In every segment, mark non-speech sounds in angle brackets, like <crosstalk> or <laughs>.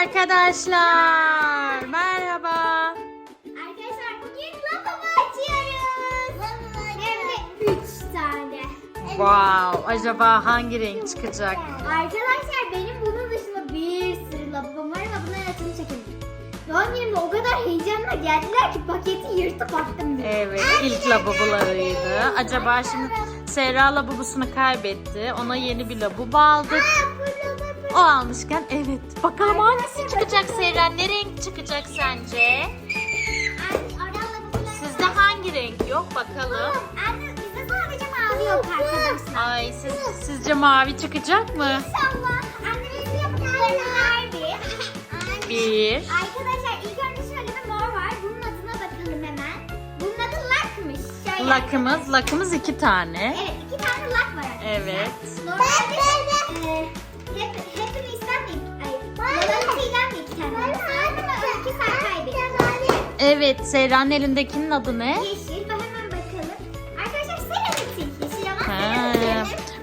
arkadaşlar. Merhaba. Arkadaşlar bugün lavabo açıyoruz. Hem de 3 tane. Wow. Acaba hangi renk çıkacak? Arkadaşlar benim bunun dışında bir sürü lavabom var ama bunların açını çekelim. Doğum günümde o kadar heyecanla geldiler ki paketi yırtıp attım. bile. Evet, ilk lavabolarıydı. Acaba şimdi Serra lavabosunu kaybetti. Ona yeni bir lavabo aldık. Aa, lavabo. O almışken evet. Bakalım hangisi çıkacak Serra? Ne renk çıkacak sence? Sizde hangi renk yok bakalım. Anne bizde sadece mavi yok arkadaşlar. Ay siz, sizce mavi çıkacak mı? İnşallah. Anne bizi yapacaklarını ver bir. Bir. Arkadaşlar ilk önce şöyle bir mor var. Bunun adına bakalım hemen. Bunun adı lakmış. Şöyle. Lakımız, lakımız iki tane. Evet iki tane lak var arkadaşlar. Evet. Normalde e, hep, Evet, Serra'nın elindekinin adı ne? Yeşil ve hemen bakalım. Arkadaşlar Serenity. Yeşil ama Ha,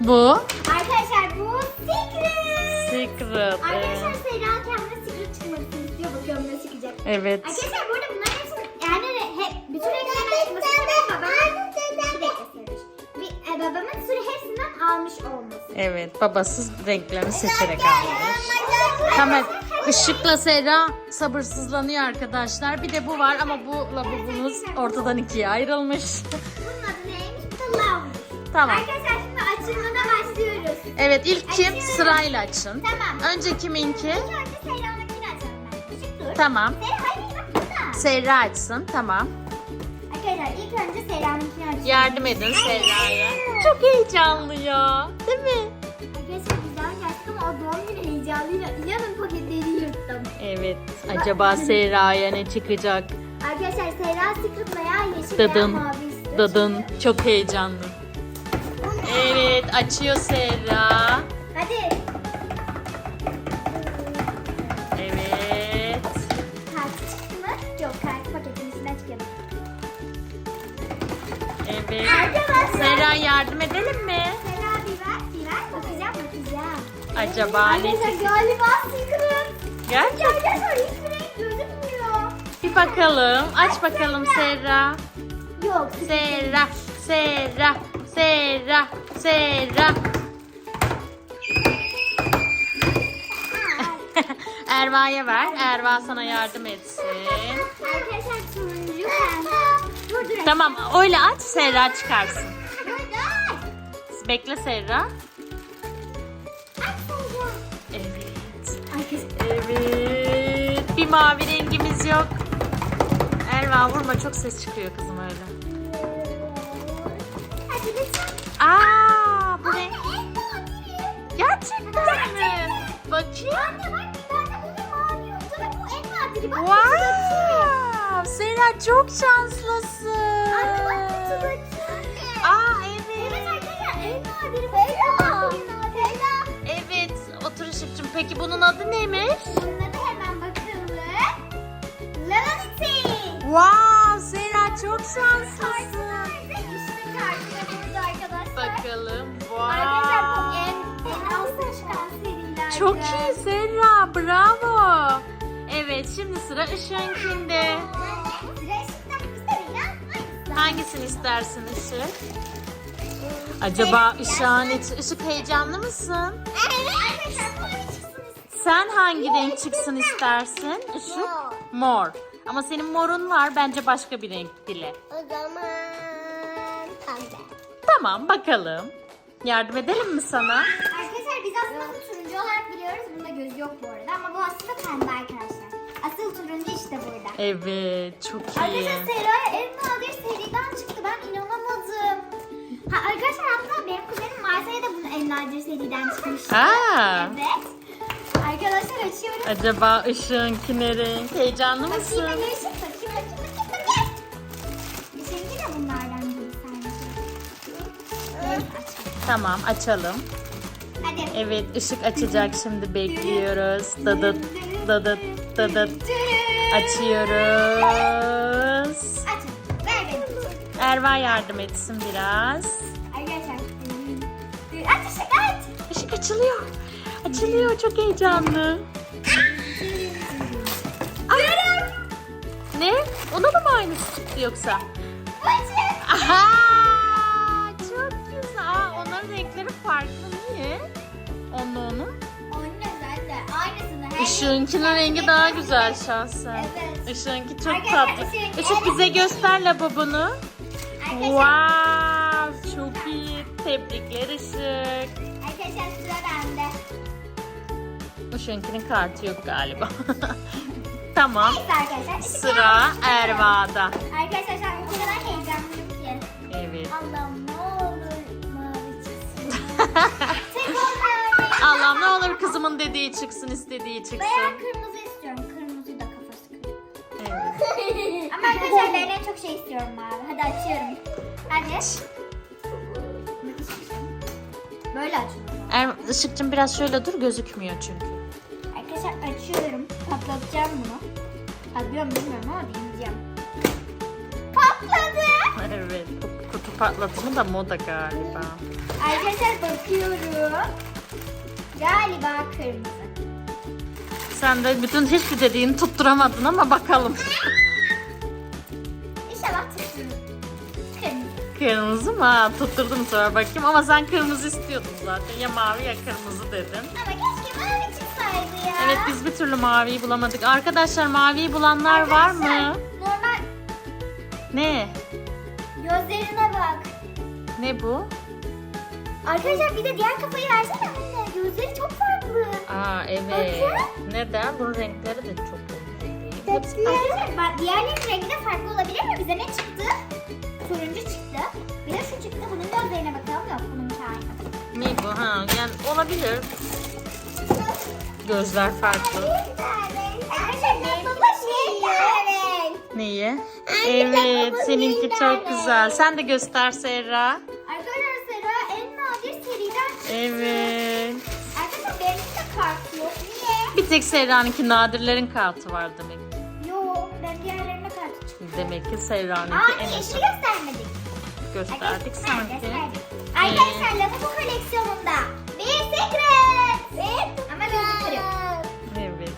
bu Arkadaşlar bu Secret. Secret. Arkadaşlar Evet. Seyran kendine Secret çıkmasını istiyor. Bakalım ne çıkacak. Evet. Arkadaşlar burada bunların hepsini yani hep bütün renklerin açılması demek babamın bir dakika Seruş. Bir, e, babamın sürü hepsinden almış olması. Evet, babası renklerini seçerek almış. Tamam, ışıkla Serra sabırsızlanıyor arkadaşlar. Bir de bu var ama bu lavabomuz ortadan ikiye ayrılmış. Bunun adı neymiş? Bu da. Tamam. Arkadaşlar şimdi açılımına başlıyoruz. Evet, ilk kim? Sırayla açın. Tamam. Önce kiminki? İlk önce Seyran'ınkini açalım ben. Işık dur. Tamam. Seyran hayır bak burada. Serra açsın, tamam. Arkadaşlar ilk önce Seyran'ınkini açalım. Yardım edin Serra'ya. Çok heyecanlı ya. Değil mi? Arkadaşlar önce açtık ama o doğum günü heyecanıyla inanın paketleri yırttım. Evet. Acaba Serra'ya ne çıkacak? Arkadaşlar Seyran Secret veya yeşil veya Dadın. mavi istiyor. Dadın. Çok heyecanlı. Evet. Açıyor Serra. Hadi. Evet. Kart çıktı mı? Yok kart paketin içinden çıkıyor. Evet. Arkadaşlar. Serra yardım edelim mi? Acaba ne Arkadaşlar galiba Secret. Gerçekten. Arkadaşlar hiçbir renk gözükmüyor. Bir bakalım. Aç bakalım Serra. Yok. Serra. Serra. Serra. Serra. <laughs> Erva'ya ver. Erva sana yardım etsin. Arkadaşlar turuncu pembe. Dur dur. Tamam öyle aç Serra çıkarsın. Bekle Serra. Evet. Bir mavi rengimiz yok. Erva vurma çok ses çıkıyor kızım öyle. Hadi lütfen. Aa bu nadiri. Gerçekten mi? Bakayım. Anne bak bir tane bunun mavi yok. Tabii bu en nadiri. Bak Wow. Serra çok şanslısın. Anne bak kutuda Aa Evet evet. arkadaşlar en nadiri. Peki bunun adı neymiş? Bununla da hemen bakalım. Lavity. Wow Serra çok şanslısın. Nerede? İşte kartı da burada arkadaşlar. Bakalım. Arkadaşlar bu Wow. en, en altta çıkan serilerden. Çok iyi Serra. Bravo. Evet şimdi sıra hangisi? Hangisini istersin Işık? Acaba Işık'ın içi... Işık heyecanlı mısın? Evet Sen hangi renk çıksın istersin? Işık? Mor. Ama senin morun var. Bence başka bir renk dile. O zaman pembe. Tamam bakalım. Yardım edelim mi sana? Arkadaşlar biz aslında bu turuncu olarak biliyoruz. Bunda göz yok bu arada ama bu aslında pembe arkadaşlar. Asıl turuncu işte burada. Evet çok iyi. Arkadaşlar Seraya en nadir seriden çıktı. Ben inanamadım. Ha, arkadaşlar hatta benim kuzenim Marsa'ya da bunun en nadir seriden çıkmıştı. Aa. Evet. Arkadaşlar açıyorum. Acaba Işık'ınki ne renk? Heyecanlı Bakayım mısın? ben ışık bakayım bakayım bakayım bakayım. Bizimki de bunlardan. Evet, açalım. Tamam açalım. Hadi. Evet ışık açacak şimdi bekliyoruz. Dadıt dadıt dadıt. Açıyoruz. Açın. Ver benim. Erva yardım etsin biraz. Arkadaşlar. Aç ışık aç. Işık açılıyor. Açılıyor çok heyecanlı. Tırırırı. Ne? Ona da mı aynısı çıktı yoksa? Aha! Çok güzel. Aa, onların renkleri farklı. Niye? Onunla onun. Sen de aynısını. her Işığınkinin rengi daha güzel şahsen. Evet. Işığınki çok Arkadaşlar, tatlı. Işığınki- Işık bize göster lavabonu. Arkadaşlar, Wow, çok iyi. Tebrikler Işık. arkadaşlar sıra bende. Işığınkinin kartı yok galiba. <laughs> tamam. Neyse arkadaşlar. Sıra. Erva'da. Arkadaşlar şu an o kadar heyecanlıyım ki. Evet. Allah'ım ne olur mavi çıksın. <laughs> Tek. Allah'ım ne olur kızımın dediği çıksın, istediği Veya çıksın. kırmızı istiyorum. Kırmızıyı da kafası kırıyor. Evet. Ama arkadaşlar ben en çok şey istiyorum mavi. Hadi açıyorum. Hadi. Böyle açıyorum. Er, Işıkcığım biraz şöyle dur gözükmüyor çünkü. Arkadaşlar açıyorum. Patlatacağım bunu. Patlıyor mu bilmiyorum ama deneyeceğim. Patladı. Evet. bu Kutu patlatımı da moda galiba. Arkadaşlar bakıyorum. Galiba kırmızı. Sen de bütün hiçbir dediğini tutturamadın ama bakalım. İnşallah tutturur. Kırmızı. Kırmızı mı? Ha, tutturdum sonra bakayım ama sen kırmızı istiyordun zaten. Ya mavi ya kırmızı dedin. Ama ya. Evet biz bir türlü maviyi bulamadık. Arkadaşlar maviyi bulanlar var mı? Normal Ne? gözlerine bak. Ne bu? Arkadaşlar bir de diğer kafayı versene anne. Gözleri çok farklı. Aa evet. Neden? Bunun renkleri de çok renkli. Arkadaşlar bak diğerlerinin rengi de farklı olabilir mi? Bize ne çıktı? Turuncu çıktı. Bir de şu çıktı. Bunun gözlerine bakalım. Yok bunun aynı. Ne bu? Ha, yani olabilir. Gözler farklı. Neyi? Evet, seninki çok güzel. Sen de göster Serra. Arkadaşlar Sera en nadir seriden. Evet. Arkadaşlar benim de kart yok. Niye? Bir tek Serra'nınki nadirlerin kartı var demek ki. Yok ben diğerlerine kart çıktı. Demek ki Serra'nınki Aa en yeşili eski. göstermedik. Gösterdik sanki. Arkadaşlar Lavabo koleksiyonunda bir secret.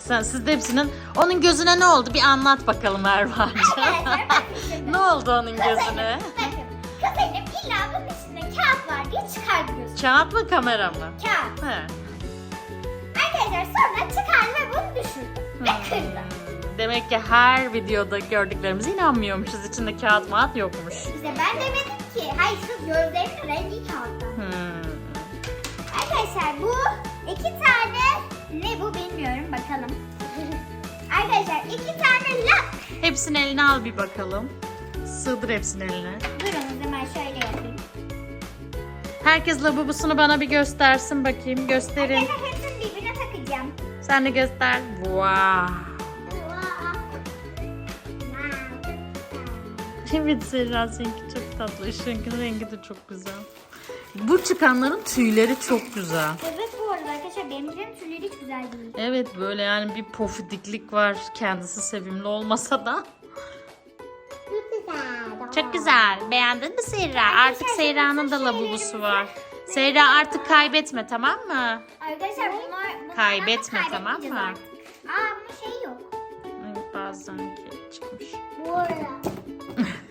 Sen siz de hepsinin onun gözüne ne oldu? Bir anlat bakalım şimdi. <laughs> <laughs> ne oldu onun gözüne? Bakın. Kızım illa bunun içinde kağıt var diye çıkardı gözü. Kağıt mı kamera mı? Kağıt. He. Arkadaşlar sonra çıkardı ve bunu düşürdü. Ve kırdı. Hmm, Demek ki her videoda gördüklerimize inanmıyormuşuz. İçinde kağıt mağat yokmuş. İşte ben demedim ki. Hayır şu gözlerinin rengi kağıttan. Hmm. Arkadaşlar bu iki tane ne bu bilmiyorum bakalım. Arkadaşlar iki tane lak. Hepsini eline al bir bakalım. Sığdır hepsini eline. Durun o zaman şöyle yapayım. Herkes labubusunu bana bir göstersin bakayım. Gösterin. Arkadaşlar hepsini birbirine takacağım. Sen de göster. Wow. Evet Serra seninki çok tatlı. Işığınkinin rengi de çok güzel. Bu çıkanların tüyleri çok güzel. Evet bu arkadaşlar benimkilerin tüyleri hiç güzel değil. Evet böyle yani bir pofidiklik var. Kendisi sevimli olmasa da. Çok güzel. Beğendin mi Serra? Artık Serra'nın da labubusu var. Serra artık kaybetme tamam mı? Arkadaşlar bunlar, bunlar Kaybetme, tamam mı? Artık. Aa bunun şey yok. Evet bazen çıkmış. Bu arada.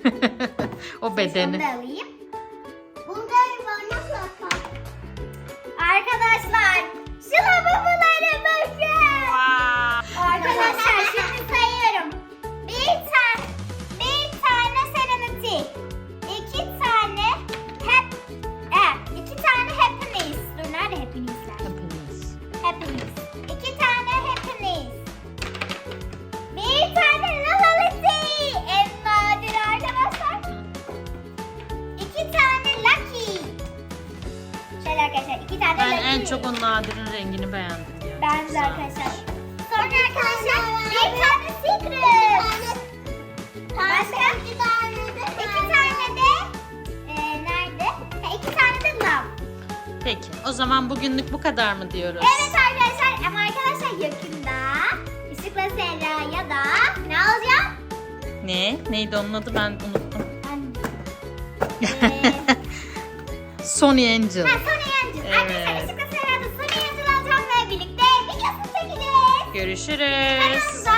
<laughs> o bedeni. Peki o zaman bugünlük bu kadar mı diyoruz? Evet arkadaşlar ama arkadaşlar yakında Işıkla ya da ne alacağım? Ne? Neydi onun adı ben unuttum. Ben, <laughs> Sony Angel. ha, Sony Angel. Evet. Arkadaşlar Işıkla Serra'da Sony Angel alacağım ve birlikte videosunu çekeceğiz. Görüşürüz. Kanalımıza